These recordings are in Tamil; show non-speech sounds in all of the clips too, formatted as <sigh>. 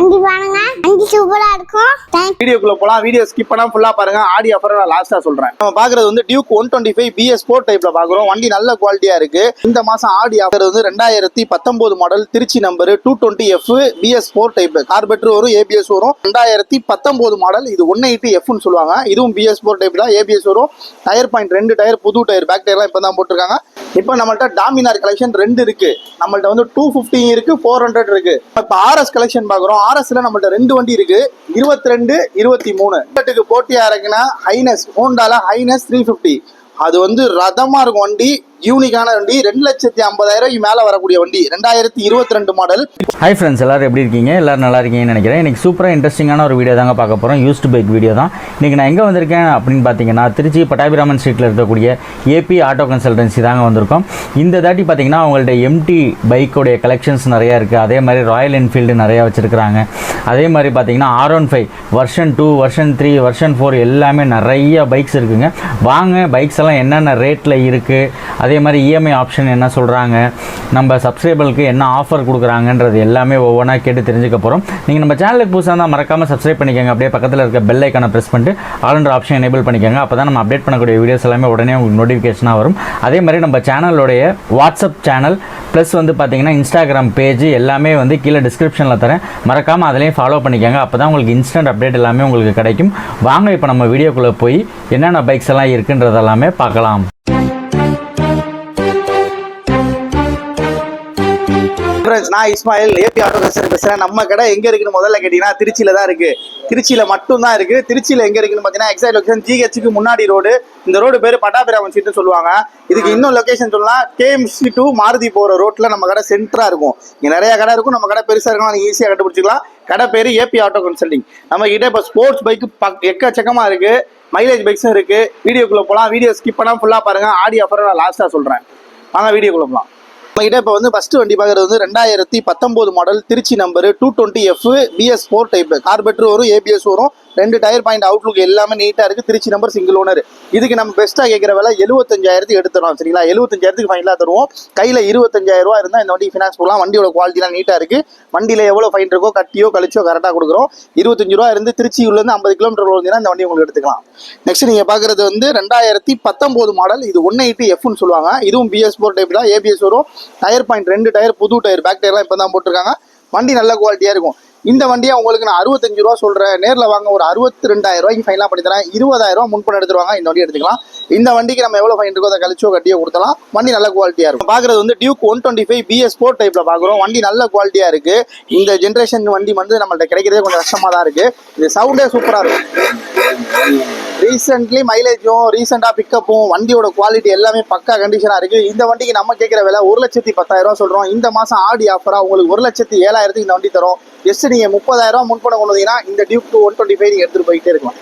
வண்டி பாருங்க வண்டி சூப்பரா இருக்கும். வீடியோக்குள்ள போலாம். வீடியோ ஸ்கிப் பண்ணா ஃபுல்லா பாருங்க. ஆடி ஆஃபர் நான் லாஸ்டா சொல்றேன். நம்ம பாக்குறது வந்து Duke one twenty five BS four டைப்ல பாக்குறோம். வண்டி நல்ல குவாலிட்டியா இருக்கு. இந்த மாசம் ஆடி ஆஃபர் வந்து ரெண்டாயிரத்தி பத்தொன்பது model Trichy number two twenty F BS four type carburettor வரும் ஏபிஎஸ் வரும். ரெண்டாயிரத்தி பத்தொன்பது மாடல் இது ஒன் எயிட்டி எஃப்னு சொல்லுவாங்க. இதுவும் பிஎஸ் ஃபோர் டைப் தான். ஏபிஎஸ் வரும். டயர் பாயிண்ட் ரெண்டு டயர் புது டயர் பேக் டயர்லாம் இப்போ தான் போட்டிருக்காங்க. இப்போ நம்மள்ட்ட டாமினார் கலெக்ஷன் ரெண்டு இருக்கு. நம்மள்ட்ட வந்து டூ ஃபிஃப்டி இருக்கு ஃபோர் ஹண்ட்ரட் இருக்கு. இப்போ ஆர்எஸ் கலெக்ஷன் பார்க்குறோம் ஆர்எஸ்ல நம்மள்ட்ட ரெண்டு வண்டி இருக்கு. இருபத்தி ரெண்டு இருபத்தி மூணு போட்டியா இருக்குன்னா ஹைனஸ் ஹோண்டால ஹைனஸ் த்ரீ ஃபிஃப்டி அது வந்து ரதமா இருக்கும் வண்டி. யூனிக்கான வண்டி. ரெண்டு லட்சத்தி ஐம்பதாயிரம் மேல வரக்கூடிய வண்டி. ரெண்டாயிரத்தி இருபத்தி ரெண்டு மாடல் ஹை ஃப்ரெண்ட்ஸ் எல்லாரும் எப்படி இருக்கீங்க? எல்லாரும் நல்லா இருக்கீங்கன்னு நினைக்கிறேன். எனக்கு சூப்பராக இன்ட்ரெஸ்டிங்கான ஒரு வீடியோ தாங்க பார்க்க போகிறோம் யூஸ்டு பைக் வீடியோ தான். இன்றைக்கி நான் எங்கே வந்திருக்கேன் அப்படின்னு பார்த்தீங்கன்னா திருச்சி பட்டாபிராமன் ஸ்ட்ரீட்டில் இருக்கக்கூடிய ஏபி ஆட்டோ கன்சல்டன்சி தாங்க வந்திருக்கோம். இந்த தாட்டி பார்த்தீங்கன்னா அவங்கள்ட்ட எம்டி பைக்கோடைய கலெக்ஷன்ஸ் நிறையா இருக்குது அதே மாதிரி ராயல் என்ஃபீல்டு நிறையா வச்சுருக்கிறாங்க. அதே மாதிரி பார்த்தீங்கன்னா R one five version two version three version four எல்லாமே நிறைய பைக்ஸ் இருக்குங்க. வாங்க பைக்ஸ் எல்லாம் என்னென்ன ரேட்டில் இருக்குது அதே மாதிரி இஎம்ஐ ஆப்ஷன் என்ன சொல்கிறாங்க நம்ம சப்ஸ்கிரைபருக்கு என்ன ஆஃபர் கொடுக்குறாங்கன்றது எல்லாமே ஒவ்வொன்றா கேட்டு தெரிஞ்சுக்க போகிறோம் நீங்கள் நம்ம சேனலுக்கு புதுசாக இருந்தால் மறக்காமல் சப்ஸ்கிரைப் பண்ணிக்கோங்க. அப்படியே பக்கத்தில் இருக்க பெல் ஐக்கானை ப்ரெஸ் பண்ணிட்டு ஆளுன்ற ஆப்ஷன் எனேபிள் பண்ணிக்கோங்க. அப்போ தான் நம்ம அப்டேட் பண்ணக்கூடிய வீடியோஸ் எல்லாமே உடனே உங்களுக்கு நோட்டிஃபிகேஷனாக வரும். அதே மாதிரி நம்ம சேனலோடைய வாட்ஸ்அப் சேனல் ப்ளஸ் வந்து பார்த்தீங்கன்னா இன்ஸ்டாகிராம் பேஜ் எல்லாமே வந்து கீழே டிஸ்கிரிப்ஷனில் தரேன். மறக்காமல் அதிலையும் ஃபாலோ பண்ணிக்கோங்க. அப்போ தான் உங்களுக்கு இன்ஸ்டன்ட் அப்டேட் எல்லாமே உங்களுக்கு கிடைக்கும். வாங்க இப்போ நம்ம வீடியோக்குள்ளே போய் என்னென்ன பைக்ஸ் எல்லாம் இருக்குன்றதெல்லாமே பார்க்கலாம். ஃப்ரெண்ட்ஸ் நான் இஸ்மாயில் ஏபி ஆட்டோ கன்சல்ட் பேசுறேன். நம்ம கடை எங்க இருக்குன்னு முதல்ல கேட்டீங்கன்னா திருச்சியில தான் இருக்கு. திருச்சியில மட்டும் தான் இருக்கு. திருச்சியில எங்க இருக்குன்னு பாத்தீங்கன்னா எக்ஸாக்ட் லொகேஷன் ஜிஹெச்சுக்கு முன்னாடி ரோடு இந்த ரோடு பேரு பட்டாபிராமன் சீட்னு சொல்லுவாங்க. இதுக்கு இன்னும் லொகேஷன் சொல்லலாம் கேஎம்சி டு மாருதி போற ரோட்ல நம்ம கடை சென்டரா இருக்கும். இங்க நிறைய கடை இருக்கும். நம்ம கடை பெருசா இருக்கும் நீங்க ஈஸியா கண்டுபிடிச்சிக்கலாம். கடை பேரு ஏபி ஆட்டோ கன்சல்டிங் நம்ம கிட்ட இப்போ ஸ்போர்ட்ஸ் பைக் எக்கச்சக்கமா இருக்கு. மைலேஜ் பைக்ஸும் இருக்கு. வீடியோக்குள்ள போலாம். வீடியோ ஸ்கிப் பண்ணாம ஃபுல்லா பாருங்க. ஆடி ஆஃபர் நான் லாஸ்டா சொல்றேன். வாங்க வீடியோக்குள்ள போலாம். நம்மகிட்ட இப்போ வந்து ஃபர்ஸ்ட் வண்டி பார்க்குறது வந்து ரெண்டாயிரத்தி பத்தொம்போது model Trichy number two twenty F BS four type carburettor வரும் ஏபிஎஸ் வரும். ரெண்டு டயர் பாயிண்ட் அவுட்லுக் எல்லாமே நீட்டாக இருக்குது திருச்சி நம்பர் சிங்கிள் ஓனர் இதுக்கு நம்ம பெஸ்ட்டாக கேட்குற விலை எழுபத்தஞ்சாயிரத்துக்கு எடுத்துறோம் சரிங்களா? எழுபத்தஞ்சாயிரத்துக்கு ஃபைனலாக தருவோம். கையில் இருபத்தஞ்சாயிரம் ரூபா இருந்தால் இந்த வண்டி ஃபினான்ஸ் போடலாம் வண்டியோட குவாலிட்டிலாம் நீட்டாக இருக்குது வண்டியில் எவ்வளோ ஃபைன் இருக்கோ கட்டியோ கழிச்சோ கரெக்டாக கொடுக்குறோம். இருபத்தஞ்சு ரூபா இருந்து திருச்சி உள்ளேருந்து ஐம்பது கிலோமீட்டர் வந்தீங்கன்னா இந்த வண்டி உங்களுக்கு எடுத்துக்கலாம். நெக்ஸ்ட் நீங்கள் பார்க்குறது வந்து ரெண்டாயிரத்தி பத்தொம்போது மாடல் இது ஒன் எயிட்டி எஃப்னு சொல்லுவாங்க. இதுவும் பிஎஸ் ஃபோர் டைப் தான். ஏபிஎஸ் வரும். டயர் பாயிண்ட் ரெண்டு டயர் புது டயர் பேக் டயர்லாம் இப்போ தான் போட்டிருக்காங்க. வண்டி நல்ல குவாலிட்டியாக இருக்கும். இந்த வண்டியை உங்களுக்கு நான் அறுபத்தஞ்சு ரூபா சொல்கிறேன் நேரில் வாங்க ஒரு அறுபத்தி ரெண்டாயிரம் ரூபாய்க்கு ஃபைனலாக பண்ணி தரேன். இருபதாயிரம் ரூபா முன்பணம் எடுத்துருவாங்க இந்த வண்டி எடுத்துக்கலாம். இந்த வண்டிக்கு நம்ம எவ்வளோ ஃபைன் இருக்கோ அதை கழிச்சோ கட்டியோ கொடுத்தலாம் வண்டி நல்ல குவாலிட்டியாக இருக்கும். பார்க்குறது வந்து Duke one twenty five BS four டைப்பில் பார்க்குறோம் வண்டி நல்ல குவாலிட்டியாக இருக்குது இந்த ஜென்ரேஷன் வண்டி வந்து நம்மள்ட்ட கிடைக்கிறதே கொஞ்சம் கஷ்டமாக தான் இருக்குது இது சவுண்டே சூப்பராக இருக்கும். ரீசெண்ட்லி மைலேஜும் ரீசெண்டாக பிக்கப்பும் வண்டியோட குவாலிட்டி எல்லாமே பக்கா கண்டிஷனாக இருக்குது இந்த வண்டிக்கு நம்ம கேட்குற விலை ஒரு லட்சத்தி பத்தாயிரம் சொல்கிறோம் இந்த மாதம் ஆடி ஆஃபராக உங்களுக்கு ஒரு லட்சத்தி ஏழாயிரத்துக்கு இந்த வண்டி தரும். ஜஸ்ட் நீங்கள் முப்பதாயிரம் முன்பணம் கொண்டு வந்தீங்கன்னா இந்த Duke two one twenty five நீங்கள் எடுத்துகிட்டு போயிட்டே இருக்கலாம்.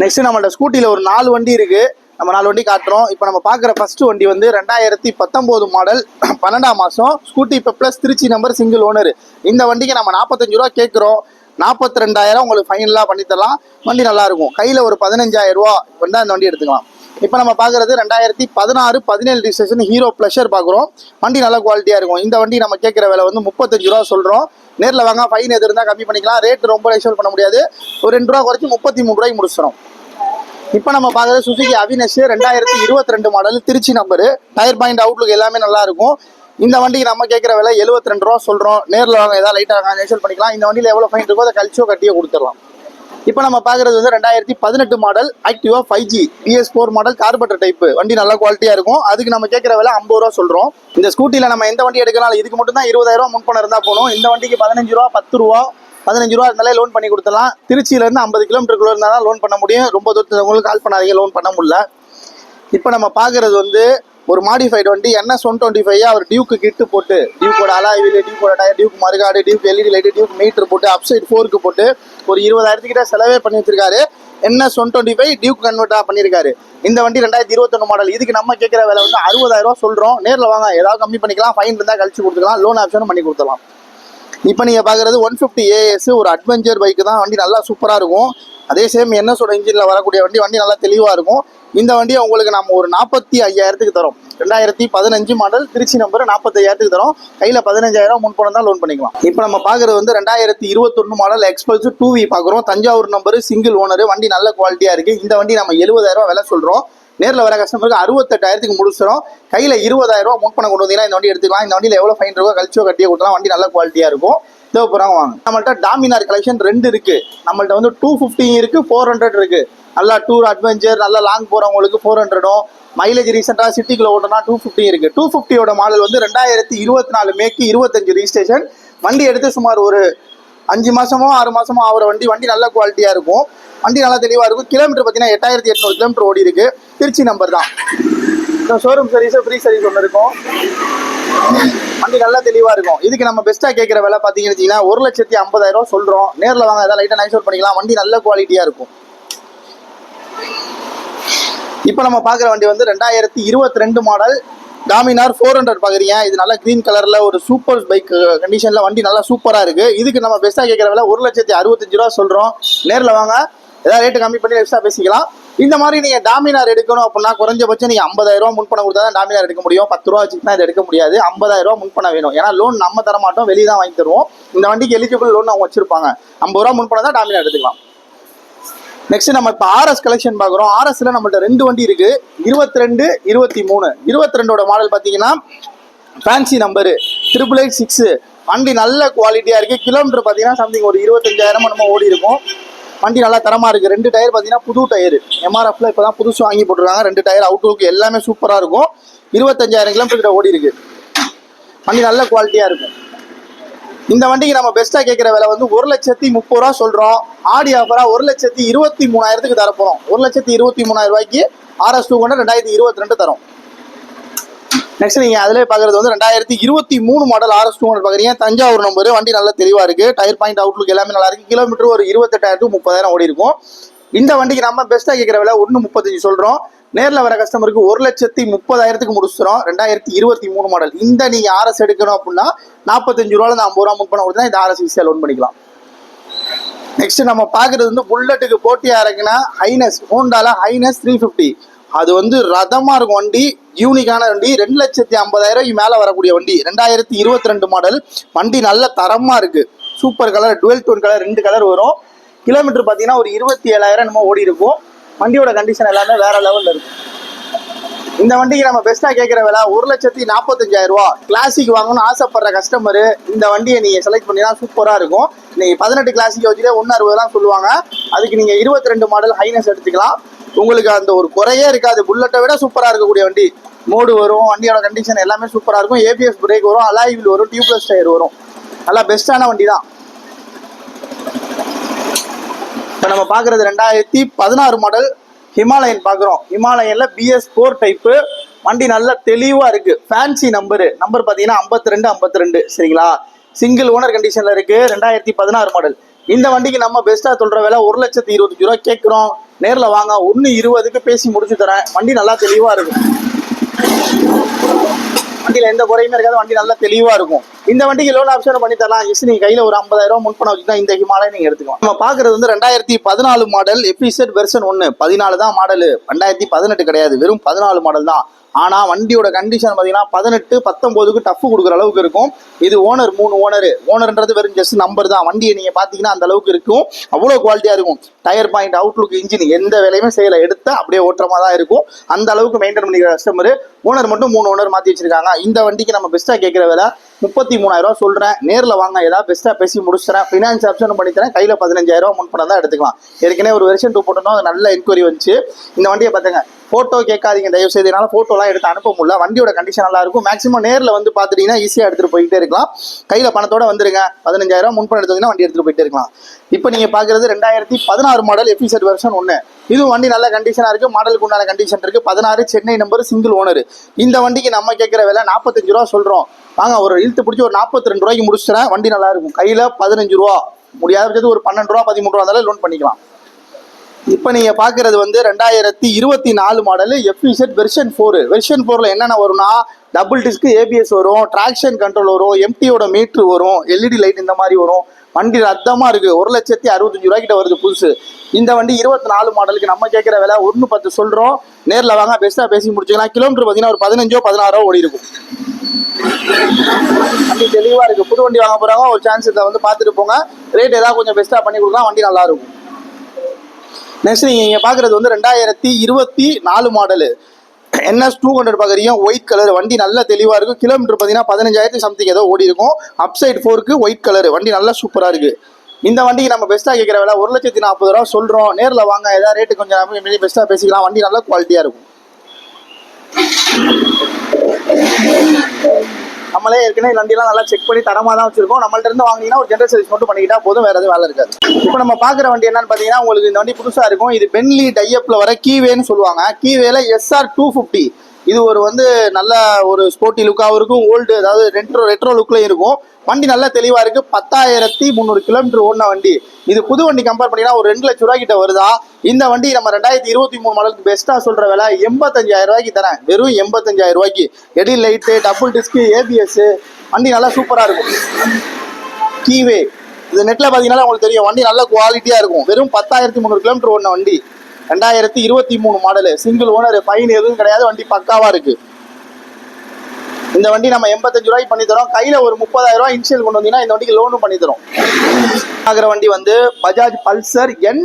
நெக்ஸ்ட் நம்மள்ட்ட ஸ்கூட்டியில் ஒரு நாலு வண்டி இருக்குது நம்ம நாலு வண்டி காட்டுறோம். இப்போ நம்ம பார்க்குற ஃபர்ஸ்ட் வண்டி வந்து ரெண்டாயிரத்தி பத்தொம்போது மாடல் <clears throat> பன்னெண்டாம் மாதம் ஸ்கூட்டி இப்போ plus Trichy number single owner இந்த வண்டிக்கு நம்ம நாற்பத்தஞ்சு ரூபா கேட்குறோம். நாற்பத்தி ரெண்டாயிரம் உங்களுக்கு ஃபைனலாக பண்ணித்தரலாம். வண்டி நல்லாயிருக்கும் கையில் ஒரு பதினஞ்சாயிரம் ரூபா வந்தால் இந்த வண்டி எடுத்துக்கலாம். இப்போ நம்ம பார்க்குறது ரெண்டாயிரத்தி பதினாறு பதினேழு ரிஜிஸ்ட்ரேஷன் ஹீரோ ப்ளஷர் பார்க்குறோம் வண்டி நல்ல குவாலிட்டியாக இருக்கும். இந்த வண்டி நம்ம கேட்குற விலை வந்து முப்பத்தஞ்சு ரூபா சொல்கிறோம் நேரில் வாங்க ஃபைன் எது இருந்தால் கம்மி பண்ணிக்கலாம். ரேட் ரொம்ப ரெஷல் பண்ண முடியாது. ஒரு ரெண்டு ரூபா குறைச்சி முப்பத்தி மூணு ரூபாய்க்கு முடிச்சிடும் இப்போ நம்ம பார்க்குறது சுசுகி அவினஷ் ரெண்டாயிரத்தி இருபத்தி ரெண்டு model Trichy number tyre point outlook எல்லாமே நல்லா இருக்கும். இந்த வண்டிக்கு நம்ம கேட்குற விலை 72 ரெண்டு ரூபா சொல்கிறோம் நேரில் வாங்க ஏதாவது லைட்டாக நேச்சல் பண்ணிக்கலாம். இந்த வண்டியில் எவ்வளோ ஃபைன் இருக்கோ அதை கழிச்சோ கட்டியோ கொடுத்துடலாம். இப்போ நம்ம பார்க்குறது வந்து ரெண்டாயிரத்தி பதினெட்டு model Activa five G BS four model carburettor type வண்டி நல்லா குவாலிட்டியாக இருக்கும். அதுக்கு நம்ம கேட்குற விலை ஐம்பது ரூபா சொல்கிறோம் இந்த ஸ்கூட்டியில் நம்ம எந்த வண்டி எடுக்கலாம் இதுக்கு மட்டும் தான் இருபதாயிரம் முன்பணம் இருந்தால் போகணும் இந்த வண்டிக்கு பதினஞ்சு ரூபா பத்து ரூபா பதினஞ்சு ரூபா இருந்தாலே லோன் பண்ணி கொடுத்துடலாம். திருச்சியிலேருந்து ஐம்பது கிலோமீட்டருக்குள்ள இருந்தால் தான் லோன் பண்ண முடியும். ரொம்ப தூரத்தில் உங்களுக்கு கால் பண்ணாதீங்க லோன் பண்ண முடியல. இப்போ நம்ம பார்க்குறது வந்து ஒரு மாடிஃபைடு வண்டி என்எஸ் ஒன் டுவெண்ட்டி ஃபைவ் அவர் டியூக்கு கிட்டு போட்டு டியூக்கோட அலாயில் டியூக்கோட tyre Duke மறுகாடு Duke LED light Duke meter போட்டு அப்சைட் ஃபோருக்கு போட்டு ஒரு இருபதாயிரத்துக்கிட்ட செலவே பண்ணி வச்சிருக்காரு. NS one twenty five Duke கன்வெர்ட்டாக பண்ணியிருக்காரு இந்த வண்டி ரெண்டாயிரத்தி இருபத்தொன்று மாடல் இதுக்கு நம்ம கேட்குற விலை வந்து அறுபதாயிரரூவா சொல்கிறோம் நேரில் வாங்க ஏதாவது கம்மி பண்ணிக்கலாம் ஃபைன் இருந்தால் கழிச்சு கொடுத்துக்கலாம் லோன் ஆப்ஷனும் பண்ணி கொடுத்துலாம் இப்போ நீங்கள் பார்க்குறது ஒன் ஃபிஃப்டி ஏஎஸ் ஒரு அட்வென்ச்சர் பைக்கு தான். வண்டி நல்லா சூப்பராக இருக்கும். அதே சேம் என்எஸோட இன்ஜினில் வரக்கூடிய வண்டி வண்டி நல்லா தெளிவாக இருக்கும். இந்த வண்டியை உங்களுக்கு நம்ம ஒரு நாற்பத்தி ஐயாயிரத்துக்கு தரோம். ரெண்டாயிரத்தி பதினஞ்சு மாடல் திருச்சி நம்பர் நாற்பத்தையாயிரத்துக்கு தரோம். கையில் பதினஞ்சாயிரம் முன்பணம் தான் லோன் பண்ணிக்கலாம். இப்போ நம்ம பார்க்குறது வந்து ரெண்டாயிரத்தி இருபத்தொன்று மாடல் எக்ஸ்பல்ஸ் டூ வி பார்க்குறோம். தஞ்சாவூர் நம்பர் சிங்கிள் ஓனர் வண்டி நல்ல குவாலிட்டியாக இருக்குது இந்த வண்டி நம்ம எழுபதாயிரம் விலை சொல்கிறோம் நேரில் வர கஸ்டமருக்கு அறுபத்தெட்டாயிரத்துக்கு முடிச்சிடும். கையில் இருபதாயிரம் ரூபா முன்பணம் கொண்டு வந்தீங்கன்னா இந்த வண்டி எடுத்துக்கலாம். இந்த வண்டியில் எவ்வளோ ஃபைன் இருக்கோ கழிச்சோ கட்டியோ கொடுத்தலாம். வண்டி நல்ல குவாலிட்டியாக இருக்கும். தேவைப்படுறாங்க வாங்க. நம்மள்ட்ட டாமினார் கலெக்ஷன் ரெண்டு இருக்குது நம்மள்ட்ட வந்து டூ ஃபிஃப்டி இருக்குது ஃபோர் ஹண்ட்ரட் இருக்குது நல்லா டூர் அட்வென்ச்சர் நல்லா லாங் போகிறவங்களுக்கு ஃபோர் ஹண்ட்ரடும் மைலேஜ் ரீசெண்டாக சிட்டிக்குள்ளே ஓட்டனா டூ ஃபிஃப்டி இருக்குது டூ ஃபிஃப்டியோட மாடல் வந்து ரெண்டாயிரத்தி இருபத்தி நாலு மேக்கு இருபத்தஞ்சு ரிஜிஸ்ட்ரேஷன் வண்டி எடுத்து சுமார் ஒரு அஞ்சு மாதமோ ஆறு மாதமோ ஆகிற வண்டி வண்டி நல்ல குவாலிட்டியாக இருக்கும். வண்டி நல்லா தெளிவாக இருக்கும். கிலோமீட்டர் பார்த்தீங்கன்னா எட்டாயிரத்தி எட்நூறு கிலோமீட்டர் ஓடி இருக்குது திருச்சி நம்பர் தான். ஷோரூம் சர்வீஸ் ஃப்ரீ சர்வீஸ் ஒன்று இருக்கும். வண்டி நல்லா தெளிவாக இருக்கும். இதுக்கு நம்ம பெஸ்ட்டாக கேட்குற விலை பார்த்தீங்கன்னு வச்சிங்கன்னா ஒரு லட்சத்தி ஐம்பதாயிரம் சொல்கிறோம் நேரில் வாங்க ஏதாவது லைட்டாக நைஸ் அவுட் பண்ணிக்கலாம். வண்டி நல்ல குவாலிட்டியாக இருக்கும். இப்போ நம்ம பார்க்குற வண்டி வந்து ரெண்டாயிரத்தி இருபத்தி ரெண்டு மாடல் டாமினார் ஃபோர் ஹண்ட்ரட் பார்க்குறீங்க இது நல்லா க்ரீன் கலரில் ஒரு சூப்பர் பைக் கண்டிஷனில் வண்டி நல்லா சூப்பராக இருக்குது இதுக்கு நம்ம பெஸ்ட்டாக கேட்குற விலை ஒரு லட்சத்தி அறுபத்தஞ்சு ரூபா சொல்கிறோம் நேரில் வாங்க. ஏதாவது ரேட்டு கம்மி பண்ணி எக்ஸ்ட்ரா பேசிக்கலாம். இந்த மாதிரி நீங்கள் டாமினார் எடுக்கணும் அப்படின்னா குறைஞ்சபட்சம் நீங்கள் ஐம்பதாயிரம் முன் முன்பணம் கொடுத்தா தான் டாமினார் எடுக்க முடியும். பத்து ரூபா வச்சுக்கிட்டா இது எடுக்க முடியாது. ஐம்பதாயிரம் ரூபா முன்பணம் வேணும். ஏன்னா லோன் நம்ம தர மாட்டோம் வெளியே தான் வாங்கி தருவோம். இந்த வண்டிக்கு எலிஜிபிள் லோன் அவங்க வச்சிருப்பாங்க. ஐம்பது ரூபா முன்பணம் தான் டாமினார் எடுத்துக்கலாம். நெக்ஸ்ட் நம்ம இப்போ ஆர்எஸ் கலெக்ஷன் பார்க்குறோம். ஆர்எஸ்ல நம்மள்ட்ட ரெண்டு வண்டி இருக்கு. இருபத்தி ரெண்டு இருபத்தி மூணு இருபத்தி ரெண்டோட மாடல் பார்த்தீங்கன்னா fancy number triple eight six வண்டி நல்ல குவாலிட்டியாக இருக்குது கிலோமீட்டர் பார்த்தீங்கன்னா சம்திங் ஒரு இருபத்தஞ்சாயிரம் நம்ம ஓடி இருக்கும். வண்டி நல்லா தரமாக இருக்குது ரெண்டு டயர் பார்த்தீங்கன்னா புது டயர் எம்ஆர்எஃப்ல இப்போ தான் புதுசு வாங்கி போட்டுருக்காங்க. ரெண்டு டயர் அவுட்லுக் எல்லாமே சூப்பராக இருக்கும். இருபத்தஞ்சாயிரம் கிலோமீட்டர் ஓடி இருக்கு. வண்டி நல்ல குவாலிட்டியாக இருக்கும். இந்த வண்டிக்கு நம்ம பெஸ்ட்டாக கேட்குற விலை வந்து ஒரு லட்சத்தி முப்பது ரூபா சொல்கிறோம் ஆடி ஆஃபராக ஒரு லட்சத்தி இருபத்தி மூணாயிரத்துக்கு தரப்போகிறோம் ஒரு லட்சத்தி இருபத்தி மூணாயிரம் ரூபாய்க்கு ஆர்எஸ் டூ கொண்டு ரெண்டாயிரத்தி இருபத்தி ரெண்டு தரும். நெக்ஸ்ட் நீங்கள் அதிலே பார்க்குறது வந்து ரெண்டாயிரத்தி இருபத்தி மூணு மாடல் ஆர்எஸ் டூ ஹண்ட்ரட் பார்க்குறீங்க தஞ்சாவூர் நம்பர் வண்டி நல்லா தெளிவாக இருக்குது டயர் பாயிண்ட் அவுட்லுக் எல்லாமே நல்லா இருக்குது கிலோமீட்டர் ஒரு இருபத்தெட்டாயிரம் முப்பதாயிரம் ஓடி இருக்கும் இந்த வண்டிக்கு நம்ம பெஸ்ட்டாக கேட்குற விலை ஒன்று முப்பத்தஞ்சு சொல்கிறோம் நேரில் வர கஸ்டமருக்கு ஒரு லட்சத்தி முப்பதாயிரத்துக்கு முடிச்சிடும் ரெண்டாயிரத்தி இருபத்தி மூணு மாடல் இந்த நீங்கள் ஆர்எஸ் எடுக்கணும் அப்படின்னா நாற்பத்தஞ்சு ரூபாலேருந்து ஐம்பது ரூபா முப்பது கொடுத்தா இந்த ஆர்எஸ் ஈஸியாக லோன் பண்ணிக்கலாம். நெக்ஸ்ட் நம்ம பார்க்குறது வந்து புல்லட்டுக்கு போட்டியாக இருக்குன்னா ஹைனஸ் ஹோண்டால ஹைனஸ் த்ரீ ஃபிஃப்டி அது வந்து ரதமாக இருக்கும் வண்டி யூனிக்கான வண்டி. ரெண்டு லட்சத்தி ஐம்பதாயிரம் மேலே வரக்கூடிய வண்டி. ரெண்டாயிரத்தி இருபத்தி ரெண்டு மாடல் வண்டி நல்ல தரமாக இருக்குது super colour dual tone colour ரெண்டு கலர் வரும். கிலோமீட்டர் பார்த்தீங்கன்னா ஒரு இருபத்தி ஏழாயிரம் நம்ம ஓடி இருக்கும் வண்டியோட கண்டிஷன் எல்லாமே வேற லெவலில் இருக்கு. இந்த வண்டிக்கு நம்ம பெஸ்ட்டாக கேட்குற விலை ஒரு லட்சத்தி நாற்பத்தஞ்சாயிரம் ரூபா. கிளாசிக் வாங்கணும்னு ஆசைப்படுற கஸ்டமரு இந்த வண்டியை நீங்கள் செலக்ட் பண்ணினா சூப்பராக இருக்கும். நீங்கள் பதினெட்டு கிளாசிக் வச்சுட்டு ஒன்று அறுபதுலாம் சொல்லுவாங்க. அதுக்கு நீங்கள் இருபத்தி ரெண்டு மாடல் ஹைனஸ் எடுத்துக்கலாம். உங்களுக்கு அந்த ஒரு குறையே இருக்காது. புல்லட்டை விட சூப்பராக இருக்கக்கூடிய வண்டி. மோடு வரும் வண்டியோட கண்டிஷன் எல்லாமே சூப்பராக இருக்கும். ஏபிஎஸ் பிரேக் வரும் அலாய்வில் வரும் டியூப்லெஸ் டயர் வரும். நல்லா பெஸ்ட்டான வண்டி தான் இப்போ நம்ம பார்க்குறது ரெண்டாயிரத்தி பதினாறு மாடல் ஹிமாலயன் பார்க்குறோம் ஹிமாலயனில் பிஎஸ் ஃபோர் டைப்பு வண்டி நல்ல தெளிவாக இருக்குது ஃபேன்சி நம்பரு நம்பர் பார்த்தீங்கன்னா ஐம்பத்தி ரெண்டு ஐம்பத்தி ரெண்டு சரிங்களா சிங்கிள் ஓனர் கண்டிஷனில் இருக்குது ரெண்டாயிரத்தி பதினாறு மாடல் இந்த வண்டிக்கு நம்ம பெஸ்ட்டாக சொல்கிற விலை ஒரு லட்சத்தி இருபத்தஞ்சு ரூபா கேட்குறோம் நேரில் வாங்க. ஒன்று இருபதுக்கு பேசி முடிச்சு தரேன். வண்டி நல்லா தெளிவாக இருக்கும் வண்டியில் எந்த குறையுமே இருக்காது. வண்டி நல்லா தெளிவாக இருக்கும். இந்த வண்டிக்கு லோன் ஆப்ஷன் பண்ணி தரலாம். ஜஸ்ட் நீங்கள் கையில் ஒரு ஐம்பதாயிரம் முன்பணம் வச்சுதான் இந்த ஹிமாலய நீங்கள் எடுத்துக்கலாம். நம்ம பார்க்குறது வந்து ரெண்டாயிரத்தி பதினாலு மாடல் எஃபிசெட் வெர்ஷன் ஒன்று பதினாலு தான் மாடல் ரெண்டாயிரத்தி பதினெட்டு கிடையாது. வெறும் பதினாலு மாடல் தான். ஆனால் வண்டியோட கண்டிஷன் பார்த்தீங்கன்னா பதினெட்டு பத்தொம்போதுக்கு டஃப் கொடுக்குற அளவுக்கு இருக்கும். இது ஓனர் மூணு ஓனர் ஓனர்ன்றது வெறும் ஜஸ்ட் நம்பர் தான். வண்டியை நீங்கள் பார்த்தீங்கன்னா அந்த அளவுக்கு இருக்கும். அவ்வளோ குவாலிட்டியாக இருக்கும். டயர் பாயிண்ட் அவுட்லுக் இன்ஜின் எந்த வேலையுமே செய்யலை. எடுத்து அப்படியே ஓட்டுறமா தான் இருக்கும். அந்த அளவுக்கு மெயின்டைன் பண்ணிக்கிற கஸ்டமர் ஓனர் மட்டும் மூணு ஓனர் மாற்றி வச்சிருக்காங்க. இந்த வண்டிக்கு நம்ம பெஸ்ட்டாக கேட்குற விலை முப்பத்தி மூணாயிரம் ரூபா சொல்கிறேன் நேரில் வாங்க ஏதாவது பெஸ்ட்டாக பேசி முடிச்சுறேன். ஃபினான்ஸ் ஆப்ஷன் பண்ணித்தரேன் கையில் பதினஞ்சாயிரம் முன் முன்பணம் தான் எடுத்துக்கலாம். ஏற்கனவே ஒரு வெர்ஷன் டூ போட்டோம் அது நல்ல என்கொயரி வந்துச்சு. இந்த வண்டியை பார்த்துங்க ஃபோட்டோ கேட்காதீங்க தயவு செய்து என்னால் ஃபோட்டோலாம் எடுத்து அனுப்ப முடியல. வண்டியோட கண்டிஷன் நல்லா இருக்கும். மேக்ஸிமம் நேரில் வந்து பார்த்துட்டீங்கன்னா ஈஸியாக எடுத்துகிட்டு போயிட்டே இருக்கலாம். கையில் பணத்தோட வந்துருங்க. பதினஞ்சாயிரம் முன்பணம் எடுத்தீங்கன்னா வண்டி எடுத்துகிட்டு போயிட்டே இருக்கலாம். இப்போ நீங்கள் பார்க்குறது ரெண்டாயிரத்தி பதினாறு மாடல் எஃபிசெட் வெர்ஷன் ஒன்று இதுவும் வண்டி நல்ல கண்டிஷனாக இருக்குது மாடலுக்கு உண்டான கண்டிஷன் இருக்குது பதினாறு சென்னை நம்பர் சிங்கிள் ஓனர் இந்த வண்டிக்கு நம்ம கேட்குற விலை நாற்பத்தஞ்சு ரூபா சொல்கிறோம் வாங்க ஒரு இழுத்து பிடிச்சி ஒரு நாற்பத்தி ரெண்டு ரூபாய்க்கு முடிச்சுறேன் வண்டி நல்லா இருக்கும். கையில் பதினஞ்சு ரூபா. முடியாத பட்சத்துக்கு ஒரு பன்னெண்டு ரூபா பதிமூணு ரூபா இருந்தாலும் லோன் பண்ணிக்கலாம். இப்போ நீங்கள் பார்க்குறது வந்து ரெண்டாயிரத்தி இருபத்தி நாலு model FZ version four version ஃபோரில் என்னென்ன வரும்னா டபுள் டிஸ்க்கு ஏபிஎஸ் வரும் ட்ராக்ஷன் கண்ட்ரோல் வரும் எம்டியோட மீட்ரு வரும் எல்இடி லைட் இந்த மாதிரி வரும். வண்டி ரத்தமாக இருக்குது ஒரு லட்சத்தி அறுபத்தஞ்சு ரூபாய்க்கிட்ட வருது புதுசு. இந்த வண்டி இருபத்தி நாலு மாடலுக்கு நம்ம கேட்குற விலை ஒன்று பத்து சொல்கிறோம் நேரில் வாங்க பெஸ்ட்டாக பேசி முடிச்சுக்கலாம். கிலோமீட்டர் பார்த்தீங்கன்னா ஒரு பதினஞ்சோ பதினாறோ ஓடி இருக்கும். வண்டி தெளிவாக இருக்குது புது வண்டி வாங்க போகிறாங்க ஒரு சான்ஸ் இதை வந்து பார்த்துட்டு போங்க. ரேட் ஏதாவது கொஞ்சம் பெஸ்ட்டாக பண்ணி கொடுக்கலாம். வண்டி நல்லாயிருக்கும் நெக்ஸ்ட் நீங்கள் இங்கே பார்க்குறது வந்து ரெண்டாயிரத்தி இருபத்தி நாலு மாடலு என்எஸ் டூ ஹண்ட்ரட் பார்க்குறீங்க ஒயிட் கலர் வண்டி நல்ல தெளிவாக இருக்கும் கிலோமீட்டர் பார்த்தீங்கன்னா பதினஞ்சாயிரத்தி சம்திங் ஏதோ ஓடி இருக்கும். அப் சைடு ஃபோருக்கு ஒயிட் கலர் வண்டி நல்லா சூப்பராக இருக்குது இந்த வண்டிக்கு நம்ம பெஸ்ட்டாக கேட்குற விலை ஒரு லட்சத்தி நாற்பது ரூபா சொல்கிறோம் நேரில் வாங்க. ஏதாவது ரேட்டு கொஞ்சம் பெஸ்ட்டாக பேசிக்கலாம். வண்டி நல்ல குவாலிட்டியாக இருக்கும். நம்மளே ஏற்கனவே வண்டியெல்லாம் நல்லா செக் பண்ணி தரமாக தான் வச்சிருக்கோம். நம்மள்ட்ட இருந்து வாங்கினீங்கன்னா ஒரு ஜென்ரல் சர்வீஸ் மட்டும் பண்ணிக்கிட்டா போதும் வேற எதுவும் வேலை இருக்காது. இப்போ நம்ம பார்க்குற வண்டி என்னன்னு பார்த்தீங்கன்னா உங்களுக்கு இந்த வண்டி புதுசாக இருக்கும். இது பென்லி டையப்பில் வர கீவேன்னு சொல்லுவாங்க. கீவேல எஸ்ஆர் டூ ஃபிஃப்டி இது ஒரு வந்து நல்ல ஒரு ஸ்போர்ட்டி லுக்காகவும் இருக்கும். ஓல்டு அதாவது ரெட்ரோ ரெட்ரோ லுக்லையும் இருக்கும். வண்டி நல்லா தெளிவாக இருக்கு. பத்தாயிரத்தி முந்நூறு கிலோமீட்டர் ஓடின வண்டி. இது புது வண்டி கம்பேர் பண்ணிங்கன்னா ஒரு ரெண்டு லட்ச ரூபாய் கிட்ட வருதா? இந்த வண்டி நம்ம ரெண்டாயிரத்தி இருபத்தி மூணு மாடலுக்கு பெஸ்ட்டாக சொல்கிற விலை எண்பத்தஞ்சாயிரம் ரூபாய்க்கு தரேன். வெறும் எண்பத்தஞ்சாயிரம் ரூபாய்க்கு. LED light double disc ABS வண்டி நல்லா சூப்பராக இருக்கும். கீவே இது நெட்டில் பார்த்தீங்கன்னா உங்களுக்கு தெரியும். வண்டி நல்ல குவாலிட்டியாக இருக்கும். வெறும் பத்தாயிரத்தி முந்நூறு கிலோமீட்டர் ஓடின வண்டி. ரெண்டாயிரத்தி இருபத்தி மூணு மாடலு சிங்கிள் ஓனர் ஃபைன் எதுவும் கிடையாது. வண்டி பக்காவாக இருக்குது இந்த வண்டி நம்ம எண்பத்தஞ்சு ரூபாய்க்கு பண்ணி தரோம். கையில ஒரு முப்பதாயிரம் ரூபாய் இன்ஷியல் கொண்டு வந்தீங்கன்னா இந்த வண்டிக்கு லோனும் பண்ணி தரோம். ஆகிற வண்டி வந்து Bajaj Pulsar N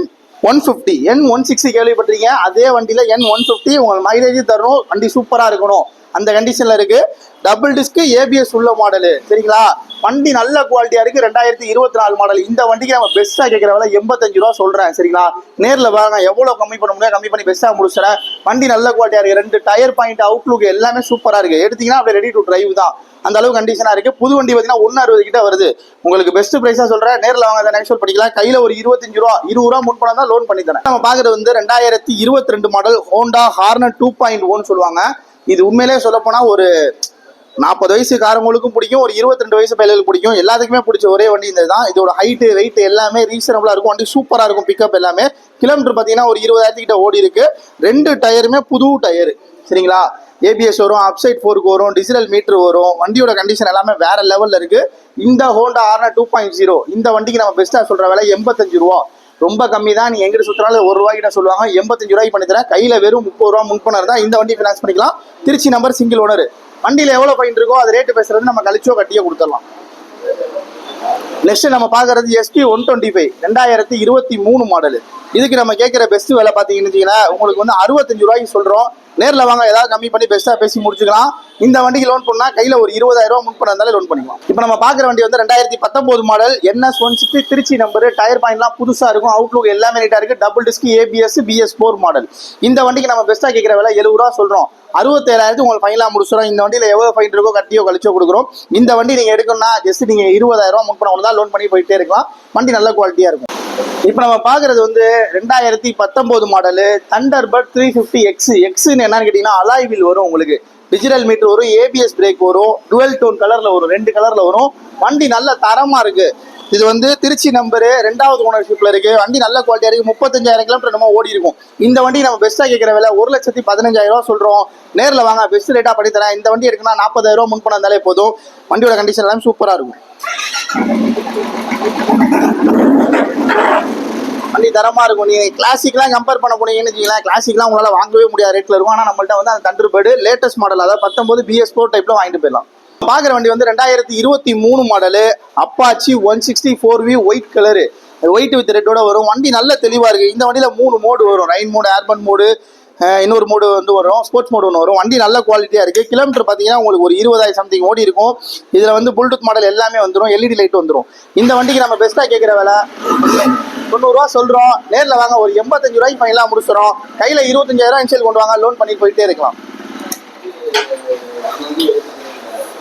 one fifty N one sixty கேள்விப்பட்டிருக்கீங்க. அதே வண்டியில் என் ஒன் ஃபிஃப்டி உங்களுக்கு மைலேஜ் தரணும். வண்டி சூப்பராக இருக்கணும். அந்த கண்டிஷன்ல இருக்கு. டபுள் டிஸ்க்கு ஏபிஎஸ் உள்ள மாடலு சரிங்களா? வண்டி நல்ல குவாலிட்டியா இருக்கு. ரெண்டாயிரத்தி இருபத்தி நாலு மாடல் இந்த வண்டிக்கு நம்ம பெஸ்ட்டாக கேட்கிற விலை எண்பத்தஞ்சு ரூபா சொல்றேன். சரிங்களா? நேர்ல வாங்க. எவ்வளவு கம்மி பண்ண முடியாது கம்மி பண்ணி பெஸ்ட்டாக முடிச்சுறேன் வண்டி நல்ல குவாலிட்டியா இருக்கு. ரெண்டு டயர் பாயிண்ட் அவுட்லுக் எல்லாமே சூப்பரா இருக்கு. எடுத்தீங்கன்னா அப்படியே ரெடி டு டிரைவ் தான். அந்த அளவு கண்டிஷனா இருக்கு. புது வண்டி பார்த்தீங்கன்னா ஒன்று அறுபது கிட்ட வருது. உங்களுக்கு பெஸ்ட் பிரைஸா சொல்றேன். நேர்ல வாங்க. அதை நெக்ஸ்ட் பண்ணிக்கலாம் கையில ஒரு இருபத்தஞ்சு ரூபா இருபது ரூபா முன் பணம் தான் லோன் பண்ணி தரேன். நம்ம பாக்குறது வந்து ரெண்டாயிரத்தி இருபத்தி ரெண்டு model Honda Hornet two point one சொல்லுவாங்க. இது உண்மையிலேயே சொல்லப்போனால் ஒரு நாற்பது வயசு காரங்களுக்கும் பிடிக்கும் ஒரு இருபத்தி ரெண்டு வயசு பையலுக்கு பிடிக்கும். எல்லாத்துக்குமே பிடிச்ச ஒரே வண்டி இந்த தான் இதோட ஹைட்டு வெயிட் எல்லாமே ரீசனபிளாக இருக்கும். வண்டி சூப்பராக இருக்கும் பிக்கப் எல்லாமே. கிலோமீட்டர் பார்த்தீங்கன்னா ஒரு இருபதாயிரத்துக்கிட்ட ஓடி இருக்கு. ரெண்டு டயருமே புது டயரு சரிங்களா? ஏபிஎஸ் வரும் அப்சைட் ஃபோருக்கு வரும் டிஜிட்டல் மீட்டர் வரும். வண்டியோட கண்டிஷன் எல்லாமே வேற லெவலில் இருக்கு. இந்த ஹோண்டா ஆர்னா டூ பாயிண்ட் ஜீரோ இந்த வண்டிக்கு நம்ம பெஸ்ட்டாக சொல்கிற விலை எண்பத்தஞ்சு ரூபா. ரொம்ப கம்மி தான் நீ எங்கிட்ட சுத்தினாலும் ஒரு ரூபாய்க்கிட்ட சொல்லுவாங்க. எண்பத்தஞ்சு ரூபாய்க்கு பண்ணி தரேன். கையில் வெறும் முப்பது ரூபா முன்பணம் தான் இந்த வண்டி ஃபினான்ஸ் பண்ணிக்கலாம். திருச்சி நம்பர் சிங்கிள் ஓனர் வண்டியில் எவ்வளோ பாயிண்ட் இருக்கோ அது ரேட்டு பேசுறது நம்ம கழிச்சோ கட்டியோ கொடுத்துடலாம். நெக்ஸ்ட் நம்ம பார்க்கறது எஸ்பி ஒன் டுவெண்ட்டி ஃபைவ் ரெண்டாயிரத்தி இருபத்தி மூணு மாடல் இதுக்கு நம்ம கேட்குற பெஸ்ட் விலை பார்த்தீங்கன்னு வச்சுக்கோங்களேன் உங்களுக்கு வந்து அறுபத்தஞ்சு ரூபாய்க்கு சொல்கிறோம் நேரில் வாங்க ஏதாவது கம்மி பண்ணி பெஸ்ட்டாக பேசி முடிச்சுக்கலாம். இந்த வண்டிக்கு லோன் பண்ணால் கையில் ஒரு இருபதாயிரம் ரூபா முன் பண்ண இருந்தாலே லோன் பண்ணிக்கலாம். இப்போ நம்ம பார்க்குற வண்டி வந்து ரெண்டாயிரத்தி பத்தொம்போது model NS one sixty Trichy number tyre பாயிண்ட்லாம் புதுசாக இருக்கும். அவுட்லுக் எல்லாமே நீட்டாக இருக்குது double disc ABS BS four model இந்த வண்டிக்கு நம்ம பெஸ்ட்டாக கேட்குற விலை எழுபது ரூபா சொல்கிறோம் அறுபத்தேழாயிரத்து உங்களுக்கு ஃபைனலாக முடிச்சிடும் இந்த வண்டியில் எவ்வளோ ஃபைன் இருக்கோ கட்டியோ கழிச்சோ கொடுக்குறோம். இந்த வண்டி நீங்கள் எடுக்கணும்னா ஜஸ்ட் நீங்கள் இருபதாயிரம் ரூபா முன் பண்ண தான் லோன் பண்ணி போயிட்டே இருக்கலாம். வண்டி நல்ல குவாலிட்டியாக இருக்கும். இப்போ நம்ம பார்க்குறது வந்து ரெண்டாயிரத்தி பத்தொம்போது model Thunderbird three fifty X எக்ஸ்ன்னு என்னன்னு கேட்டிங்கன்னா அலாய் வீல் வரும் உங்களுக்கு. டிஜிட்டல் மீட்டர் வரும் ஏபிஎஸ் பிரேக் வரும் டுவெல் டோன் கலரில் வரும் ரெண்டு கலரில் வரும். வண்டி நல்ல தரமாக இருக்குது இது வந்து திருச்சி நம்பரு ரெண்டாவது ஓனர்ஷிப்ல இருக்கு. வண்டி நல்ல குவாலிட்டியா இருக்கு. முப்பத்தஞ்சாயிரம் கிலோமீட்டர் நம்ம ஓடி இருக்கும். இந்த வண்டி நம்ம பெஸ்ட்டாக கேட்கிற விலை ஒரு லட்சத்தி பதினஞ்சாயிரம் ரூபா சொல்றோம். நேர்ல வாங்க பெஸ்ட் ரேட்டா பண்ணி தரேன். இந்த வண்டி எடுக்கணும் நாற்பதாயிரம் ரூபா முன் பண்ண இருந்தாலே போதும். வண்டியோட கண்டிஷன் எல்லாம் சூப்பரா இருக்கும். வண்டி தரமா இருக்கும். நீங்க கிளாசிக்லாம் கம்பேர் பண்ண போனீங்கன்னு வச்சுக்கலாம் கிளாசிக்லாம் உங்களால வாங்கவே முடியாத ரேட்ல இருக்கும். ஆனா நம்மள்ட்ட வந்து அந்த தண்டர்பேர்டு லேட்டஸ்ட் மாடல் அதாவது பத்தொன்பது பிஎஸ் ஃபோர் டைப்ல வாங்கிட்டு போயிடலாம். பாக்குற வண்டி வந்து ரெண்டாயிரத்தி இருபத்தி மூணு model Apache one sixty four V white colour white with ரெட்டோட வரும். வண்டி நல்ல தெளிவா இருக்கு. இந்த வண்டியில மூணு மோடு வரும். ரைன் மோடு ஏர்பன் மோடு இன்னொரு மோடு வந்து வரும். ஸ்போர்ட்ஸ் மோடு ஒன்று வரும். வண்டி நல்ல குவாலிட்டியாக இருக்குது கிலோமீட்டர் பார்த்தீங்கன்னா உங்களுக்கு ஒரு இருபதாயிரம் சம்திங் ஓடி இருக்கும். இதில் வந்து ப்ளூடூத் மாடல் எல்லாமே வந்துடும் எல்இடி லைட் வந்துடும் இந்த வண்டிக்கு நம்ம பெஸ்ட்டாக கேட்குற விலை தொண்ணூறுரூவா சொல்கிறோம் நேரில் வாங்க. ஒரு எண்பத்தஞ்சு ரூபாய்க்கு ஃபைனலாக முடிச்சிடும் கையில் இருபத்தஞ்சாயிரம் இன்சியல் கொண்டு வாங்க. லோன் பண்ணி போயிட்டே இருக்கலாம்.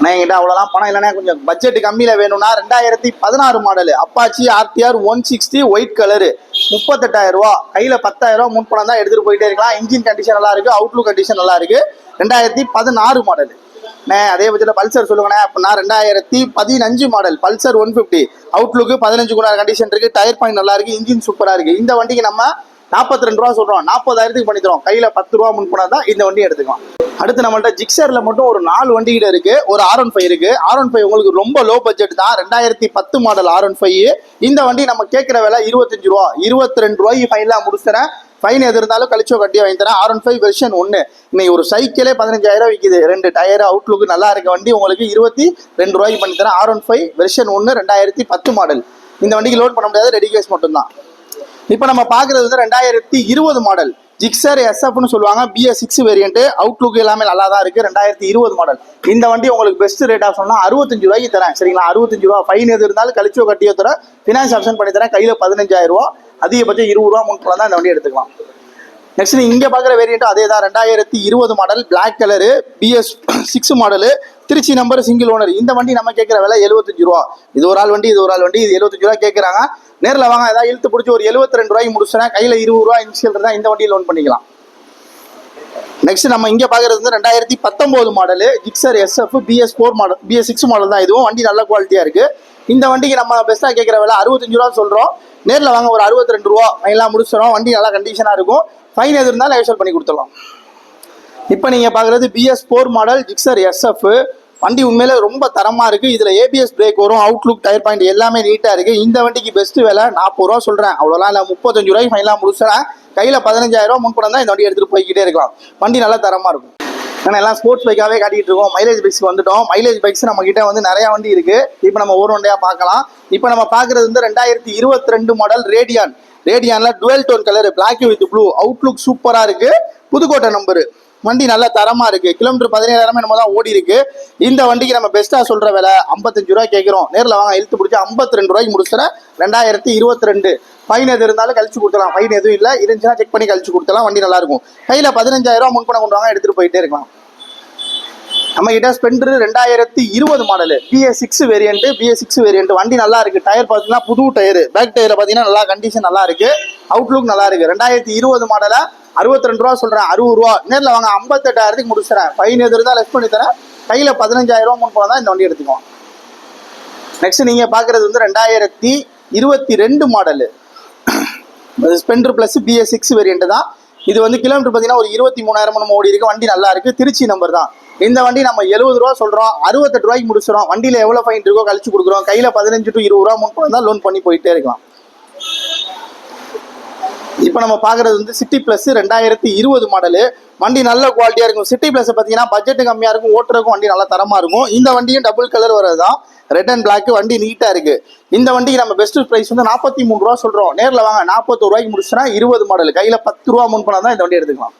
நான் என்கிட்ட அவ்வளோலாம் பணம் இல்லைன்னா கொஞ்சம் பட்ஜெட் கம்மியில் வேணும்னா ரெண்டாயிரத்தி பதினாறு model Apache RTR one sixty white colour முப்பத்தெட்டாயிரம் ரூபா. கையில் பத்தாயிரம் ரூபா முன் பணம் தான் எடுத்துகிட்டு போயிட்டே இருக்கலாம். இன்ஜின் கண்டிஷன் நல்லா இருக்கு. அவுட்லுக் கண்டிஷன் நல்லா இருக்கு. ரெண்டாயிரத்தி பதினாறு மாடலு அண்ணே அதே பட்சத்தில் பல்சர் சொல்லுங்கண்ணே. அப்படின்னா ரெண்டாயிரத்தி பதினஞ்சு model Pulsar one fifty outlook பதினஞ்சு குணா கண்டிஷன் இருக்கு. டயர் பாயிண்ட் நல்லா இருக்கு. இன்ஜின் சூப்பராக இருக்கு. இந்த வண்டிக்கு நம்ம நாற்பத்தி ரெண்டு ரூபா சொல்றோம். நாற்பதாயிரத்துக்கு பண்ணி தரோம் கையில் பத்து ரூபா முன் பணம் தான் இந்த வண்டி எடுத்துக்கலாம். அடுத்து நம்மள்ட்ட ஜிக்ஸரில் மட்டும் ஒரு நாலு வண்டி இருக்குது இருக்கு. ஒரு ஆர் ஒன் ஃபைவ் இருக்கு. ஆர் ஒன் ஃபைவ் உங்களுக்கு ரொம்ப லோ பட்ஜெட் தான். ரெண்டாயிரத்தி பத்து மாடல் ஆர் ஒன் ஃபைவ் இந்த வண்டி நம்ம கேட்குற விலை இருபத்தஞ்சு ரூபா. இருபத்தி ரெண்டு ரூபாய்க்கு ஃபைனலாக முடிச்சுறேன் ஃபைன் எது இருந்தாலும் கழிச்சோ கட்டி வாங்கி தரேன். ஆர் ஒன் ஃபைவ் வெர்ஷன் ஒன்று இன்னைக்கு ஒரு சைக்கிளே பதினஞ்சாயிரம் விற்கிது ரெண்டு டயர் அவுட்லுக்கு நல்லா இருக்க வண்டி உங்களுக்கு இருபத்தி ரெண்டு ரூபாய்க்கு பண்ணி தரேன். ஆர் ஒன் ஃபைவ் வெர்ஷன் ஒன்று ரெண்டாயிரத்தி பத்து மாடல் இந்த வண்டிக்கு லோட் பண்ண முடியாது. ரெடி கேஸ் மட்டும்தான். இப்போ நம்ம பார்க்குறது வந்து ரெண்டாயிரத்தி இருபது மாடல் ஜிக்ஸர் எஸ்எஃப்னு சொல்லுவாங்க. பிஎஸ் சிக்ஸ் வேரியன்ட் அவுட்லுக் எல்லாமே நல்லா தான் இருக்குது ரெண்டாயிரத்தி இருபது மாடல் இந்த வண்டி உங்களுக்கு பெஸ்ட் ரேட்டாக சொன்னால் அறுபத்தஞ்சு ரூபாய்க்கு தரேன். சரிங்களா? அறுபத்தஞ்சு ரூபா ஃபைன் எது இருந்தாலும் கழிச்சோ கட்டியோ தர ஃபினான்ஸ் ஆப்ஷன் பண்ணி தரேன். கையில் பதினஞ்சாயிரம் ரூபா. அதிகபட்சம் இருபது ரூபா முன்பு தான் இந்த வண்டி எடுத்துக்கலாம். நெக்ஸ்ட் இங்கே இங்க பாக்குற வேரியன்ட் அதே தான் ரெண்டாயிரத்தி இருபது model black colour BS six model Trichy number single owner இந்த வண்டி நம்ம கேட்குற விலை எழுபத்தஞ்சு ரூபா. இது ஒரு ஆள் வண்டி இது ஒரு ஆள் வண்டி இது எழுபத்தஞ்சு ரூபா கேட்குறாங்க. நேரில் வாங்க ஏதாவது இழுத்து பிடிச்சி ஒரு எழுபத்தி ரெண்டு ரூபாய்க்கு முடிச்சுனா கையில் இருபது ரூபா இன்சியல் இருந்தால் இந்த வண்டியை லோன் பண்ணிக்கலாம். நெக்ஸ்ட் நம்ம இங்க பாக்குறது வந்து ரெண்டாயிரத்தி பத்தொன்பது model Gixxer SF BS four model BS six model தான் இதுவும். வண்டி நல்ல குவாலிட்டியா இருக்கு. இந்த வண்டிக்கு நம்ம பெஸ்ட்டாக கேட்குற விலை அறுபத்தஞ்சு ரூபா சொல்றோம். நேரில் வாங்க ஒரு அறுபத்தி ரெண்டு ரூபா எல்லாம் முடிச்சிடும் வண்டி நல்லா கண்டிஷனாக இருக்கும். ஃபைன் எது இருந்தாலும் லைவ் பண்ணி கொடுத்துடலாம். இப்போ நீங்கள் பார்க்குறது BS four model Gixxer SF வண்டி உண்மையிலே ரொம்ப தரமாக இருக்குது இதில் ஏபிஎஸ் பிரேக் வரும் அவுட்லுக் டயர் பாயிண்ட் எல்லாமே நீட்டாக இருக்குது இந்த வண்டிக்கு பெஸ்ட்டு விலை நாற்பது ரூபா சொல்கிறேன் அவ்வளோலாம் இல்லை முப்பத்தஞ்சு ரூபாய்க்கு ஃபைனலாக முடிச்சுறேன். கையில் பதினஞ்சாயிரம் ரூபா முன்படம் தான் இந்த வண்டி எடுத்துகிட்டு போய்கிட்டே இருக்கலாம். வண்டி நல்லா தரமாக இருக்கும். ஏன்னா எல்லாம் ஸ்போர்ட்ஸ் பைக்காகவே காட்டிகிட்டு இருக்கோம். மைலேஜ் பைக்ஸ் வந்துட்டோம். மைலேஜ் பைக்ஸ் நம்ம கிட்ட வந்து நிறையா வண்டி இருக்குது இப்போ நம்ம ஒரு வண்டியாக பார்க்கலாம். இப்போ நம்ம பார்க்குறது வந்து ரெண்டாயிரத்தி இருபத்தி ரெண்டு model Radeon ரேடியான்ல dual tone colour black with blue outlook சூப்பரா இருக்கு. புதுக்கோட்டை நம்பரு வண்டி நல்ல தரமா இருக்கு. கிலோமீட்டர் பதினேழாயிரமே நம்ம தான் ஓடி இருக்கு. இந்த வண்டிக்கு நம்ம பெஸ்ட்டாக சொல்ற விலை ஐம்பத்தஞ்சு ரூபாய் கேட்கிறோம். நேரில் வாங்க இழுத்து பிடிச்சி ஐம்பத்தி ரெண்டு ரூபாய்க்கு முடிச்சுறேன். ரெண்டாயிரத்தி இருபத்தி ரெண்டு ஃபைன் எது இருந்தாலும் கழிச்சு கொடுத்துலாம் ஃபைன் எதுவும் இல்லை. இருந்துச்சுன்னா செக் பண்ணி கழிச்சு கொடுத்தலாம் வண்டி நல்லா இருக்கும். கையில் பதினஞ்சாயிரம் ரூபா முன்பணம் கொண்டு வாங்க எடுத்துட்டு போயிட்டே இருக்கலாம். நம்ம கிட்ட ஸ்பெண்டர் ரெண்டாயிரத்தி இருபது model BS six variant BS six variant வண்டி நல்லா இருக்கு. டயர் பார்த்தீங்கன்னா புது டயர் பேக் டயர் பார்த்தீங்கன்னா நல்லா கண்டிஷன் நல்லா இருக்கு. அவுட்லுக் நல்லா இருக்கு. ரெண்டாயிரத்தி இருபது மாடல அறுபத்தி ரெண்டு ரூபா சொல்றேன். அறுபது ரூபா. நேரில் வாங்க. ஐம்பத்தெட்டாயிரத்துக்கு முடிச்சுறேன். ஃபைன் எது இருந்தால் லெஸ் பண்ணி தரேன். கையில் பதினஞ்சாயிரம் ரூபா முன் போனால் தான் இந்த வண்டி எடுத்துக்குவோம். நெக்ஸ்ட் நீங்க பார்க்குறது வந்து ரெண்டாயிரத்தி இருபத்தி ரெண்டு model Splendor plus BS six variant தான். இது வந்து கிலோமீட்டர் பார்த்தீங்கன்னா ஒரு இருபத்தி மூணாயிரம் நம்ம ஓடி இருக்கு வண்டி நல்லா இருக்கு. திருச்சி நம்பர் தான். இந்த வண்டி நம்ம எழுபது ரூபா சொல்றோம் அறுபத்தெட்டு ரூபாய்க்கு முடிச்சிடும் வண்டியில எவ்வளவு ஃபைன் இருக்கோ கழிச்சு கொடுக்குறோம். கையில பதினஞ்சு டு இருபது ரூபா முன்பு தான் லோன் பண்ணி போயிட்டே இருக்கலாம். இப்போ நம்ம பார்க்குறது வந்து சிட்டி ப்ளஸ் ரெண்டாயிரத்தி இருபது மாடலு வண்டி நல்ல குவாலிட்டியாக இருக்கும். சிட்டி ப்ளஸ் பார்த்தீங்கன்னா பட்ஜெட் கம்மியாக இருக்கும் ஓட்டுறதுக்கும் வண்டி நல்லா தரமாக இருக்கும். இந்த வண்டியும் டபுள் கலர் வர்றது தான் ரெட் அண்ட் பிளாக் வண்டி நீட்டாக இருக்கு. இந்த வண்டிக்கு நம்ம பெஸ்ட் ப்ரைஸ் வந்து நாற்பத்தி மூணு ரூபா சொல்கிறோம் நேரில் வாங்க நாற்பத்தோரு ரூபாய்க்கு முடிச்சுன்னா இருபது மாடல் கையில் பத்து ரூபா முன் பண்ணால் தான் இந்த வண்டி எடுத்துக்கலாம்.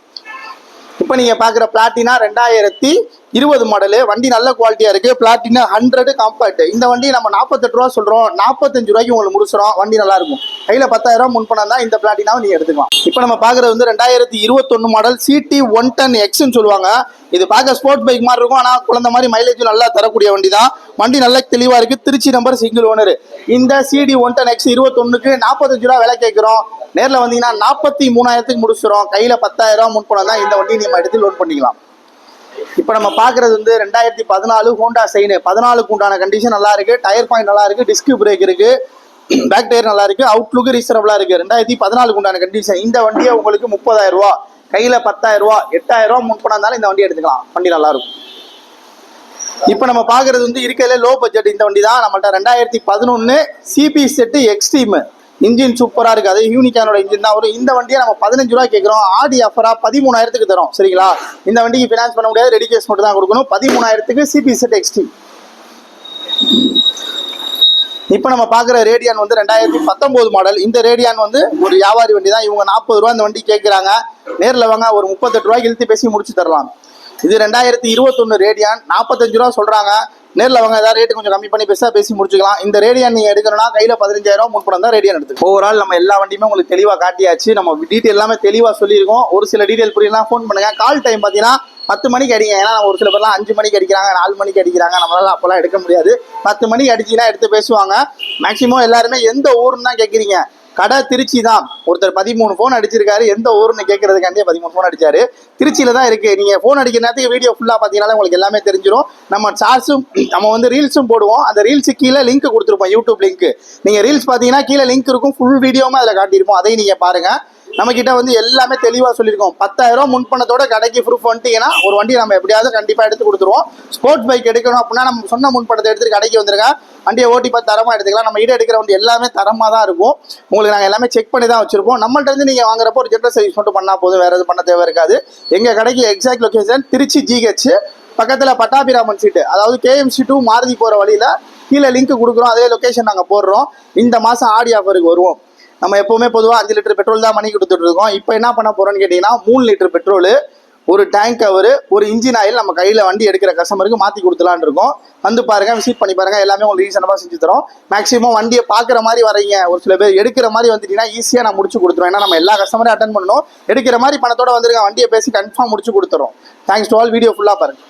இப்போ நீங்கள் பார்க்குற பிளாட்டினா ரெண்டாயிரத்தி இருபது மாடலு வண்டி நல்ல குவாலிட்டியாக இருக்குது பிளாட்டினா ஹண்ட்ரடு காம்பேக்ட் இந்த வண்டி நம்ம நாற்பத்தெட்டு ரூபா சொல்கிறோம் நாற்பத்தஞ்சு ரூபாய்க்கு உங்களுக்கு முடிச்சிடும் வண்டி நல்லா இருக்கும். கையில் பத்தாயிரம் முன் பண்ணா தான் இந்த பிளாட்டினாவை நீங்கள் எடுத்துக்கலாம். இப்போ நம்ம பார்க்குறது வந்து ரெண்டாயிரத்தி இருபத்தொன்று மாடல் சிடி ஒன் டென் எக்ஸ்னு சொல்லுவாங்க. இது பார்க்க ஸ்போர்ட்ஸ் பைக் மாதிரி இருக்கும். ஆனால் குழந்த மாதிரி மைலேஜ் நல்லா தரக்கூடிய வண்டி தான். வண்டி நல்ல தெளிவாக இருக்குது திருச்சி நம்பர் சிங்கிள் ஓனர் இந்த சிடி ஒன் டென் எக்ஸ் இருபத்தொன்னுக்கு நாற்பத்தஞ்சு ரூபா விலை கேட்குறோம். நேரில் வந்தீங்கன்னா நாற்பத்தி மூணாயிரத்துக்கு முடிச்சிடும் கையில் பத்தாயிரம் முன்பணம் முன் தான் இந்த வண்டியை நம்ம எடுத்து லோன் பண்ணிக்கலாம். இப்போ நம்ம பார்க்குறது வந்து ரெண்டாயிரத்தி பதினாலு ஹோண்டா சைனு பதினாலுக்கு உண்டான கண்டிஷன் நல்லா இருக்கு. டயர் பாயிண்ட் நல்லா இருக்கு. டிஸ்க் பிரேக் இருக்கு. பேக் டயர் நல்லா இருக்கு. அவுட்லுக்கு ரீசனபிளாக இருக்கு. ரெண்டாயிரத்தி பதினாலுக்கு உண்டான கண்டிஷன் இந்த வண்டியை உங்களுக்கு முப்பதாயிரம் ரூபா. கையில் பத்தாயிரம் ரூபா. எட்டாயிரம் ரூபா முன்பணம் இருந்தாலும் இந்த வண்டி எடுத்துக்கலாம். வண்டி நல்லா இருக்கும். இப்போ நம்ம பார்க்குறது வந்து இருக்கிறதுல லோ பட்ஜெட் இந்த வண்டி தான் நம்மள்ட்ட ரெண்டாயிரத்தி பதினொன்று சிபி செட்டு எக்ஸ்ட்ரீமு இன்ஜின் சூப்பராக இருக்குது அது யூனிக்கானோட இன்ஜின் தான். வரும் இந்த வண்டியை நம்ம பதினஞ்சு ரூபா கேட்குறோம். ஆடி ஆஃபராக பதிமூணாயிரத்துக்கு தரோம். சரிங்களா? இந்த வண்டிக்கு ஃபினான்ஸ் பண்ண முடியாது. ரெடி கேஸ் மட்டும் தான் கொடுக்கணும். பதிமூணாயிரத்துக்கு சிபி செட் இப்போ நம்ம பார்க்குற ரேடியான் வந்து ரெண்டாயிரத்தி பத்தொம்போது மாடல் இந்த ரேடியான் வந்து ஒரு வியாபாரி வண்டி தான். இவங்க நாற்பது ரூபா இந்த வண்டி கேட்குறாங்க. நேரில் வாங்க ஒரு முப்பத்தெட்டு ரூபாய்க்கு இழுத்து பேசி முடிச்சு தரலாம். இது ரெண்டாயிரத்தி இருபத்தொன்று ரேடியான் நாற்பத்தஞ்சு ரூபா சொல்கிறாங்க நேரில் வாங்க ஏதாவது ரேட்டு கொஞ்சம் கம்மி பண்ணி பெருசாக பேசி முடிச்சுக்கலாம். இந்த ரேடியன் நீங்கள் எடுக்கணும்னா கையில் பதினஞ்சாயிரம் முன்படம் தான் ரேடியன் எடுத்து ஓவரால் நம்ம எல்லா வண்டியுமே உங்களுக்கு தெளிவாக காட்டியாச்சு. நம்ம டீட்டெயில் எல்லாமே தெளிவாக சொல்லியிருக்கோம். ஒரு சில டீட்டெயில் புரியலாம் ஃபோன் பண்ணுங்கள் கால் டைம் பார்த்தீங்கன்னா பத்து மணிக்கு அடிங்க ஏன்னா ஒரு சில பேர்லாம் அஞ்சு மணிக்கு அடிக்கிறாங்க நாலு மணிக்கு அடிக்கிறாங்க. நம்மளால அப்போல்லாம் எடுக்க முடியாது. பத்து மணிக்கு அடிச்சிங்கன்னா எடுத்து பேசுவாங்க. மேக்ஸிமம் எல்லாருமே எந்த ஊருன்னு தான் கேட்குறீங்க கடை திருச்சி தான் ஒருத்தர் பதிமூணு ஃபோன் அடிச்சிருக்காரு. எந்த ஊர்னு கேட்கறதுக்காண்டியே பதிமூணு ஃபோன் அடிச்சாரு. திருச்சியில தான் இருக்கு. நீங்க ஃபோன் அடிக்கிற நேரத்துக்கு வீடியோ ஃபுல்லாக பார்த்தீங்கன்னா உங்களுக்கு எல்லாமே தெரிஞ்சிடும் நம்ம சார்ஸும் நம்ம வந்து ரீல்ஸும் போடுவோம். அந்த ரீல்ஸு கீழே லிங்க் கொடுத்துருப்போம். யூடியூப் லிங்க் நீங்க ரீல்ஸ் பார்த்தீங்கன்னா கீழே லிங்க் இருக்கும். ஃபுல் வீடியோவும் அதில் காட்டியிருப்போம். அதையும் நீங்க பாருங்க. நம்ம கிட்ட வந்து எல்லாமே தெளிவாக சொல்லியிருக்கோம். பத்தாயிரம் ரூபா முன்பணத்தோட கடைக்கு ப்ரூஃப் வந்துட்டீங்கன்னா ஒரு வண்டி நம்ம எப்படியாவது கண்டிப்பாக எடுத்து கொடுத்துருவோம். ஸ்போர்ட்ஸ் பைக் எடுக்கணும் அப்படின்னா நம்ம சொன்ன முன்பணத்தை எடுத்துட்டு கடைக்கு வந்துருங்க வண்டியை ஓட்டி பார்த்து தரமாக எடுத்துக்கலாம். நம்ம ஈடு எடுக்கிற வண்டி எல்லாமே தரமாக தான் இருக்கும். உங்களுக்கு நாங்கள் எல்லாமே செக் பண்ணி தான் வச்சிருப்போம். நம்மள்ட்ட இருந்து நீங்கள் வாங்குறப்போ ஒரு ஜென்ரல் சர்வீஸ் மட்டும் பண்ணால் போதும். வேறு எதுவும் பண்ண தேவை இருக்காது. எங்கள் கடைக்கு எக்ஸாக்ட் லொகேஷன் திருச்சி ஜிஹெச் பக்கத்தில் பட்டாபிராமன் சீட்டு அதாவது கேஎம்சி டூ மாருதி போகிற வழியில் கீழே லிங்க் கொடுக்குறோம். அதே லொக்கேஷன் நாங்கள் போடுறோம். இந்த மாதம் ஆடி ஆஃபருக்கு வருவோம். நம்ம எப்போவுமே பொதுவாக அஞ்சு லிட்டர் பெட்ரோல் தான் பண்ணி கொடுத்துட்டு இருக்கோம். இப்போ என்ன பண்ண போகிறோம்னு கேட்டிங்கன்னா மூணு லிட்டர் பெட்ரோலு ஒரு டேங்க் கவர் ஒரு இன்ஜின் ஆயில் நம்ம கையில் வண்டி எடுக்கிற கஸ்டமருக்கு மாற்றி கொடுத்துலான்னு இருக்கோம். வந்து பாருங்க விசிட் பண்ணி பாருங்க எல்லாமே உங்களுக்கு ரீசனபாக செஞ்சு தரோம். மேக்ஸிமம் வண்டியை பார்க்குற மாதிரி வரீங்க ஒரு சில பேர் எடுக்கிற மாதிரி வந்துட்டீங்கன்னா ஈஸியாக நான் முடிச்சு கொடுத்துருவோம் ஏன்னா நம்ம எல்லா கஸ்டமரையும் அட்டன் பண்ணணும். எடுக்கிற மாதிரி பணத்தோட வந்துருங்க வண்டியை பேசி கன்ஃபார்ம் முடிச்சு கொடுத்துறோம். தேங்க்ஸ் டு ஆல் வீடியோ ஃபுல்லாக பாருங்க.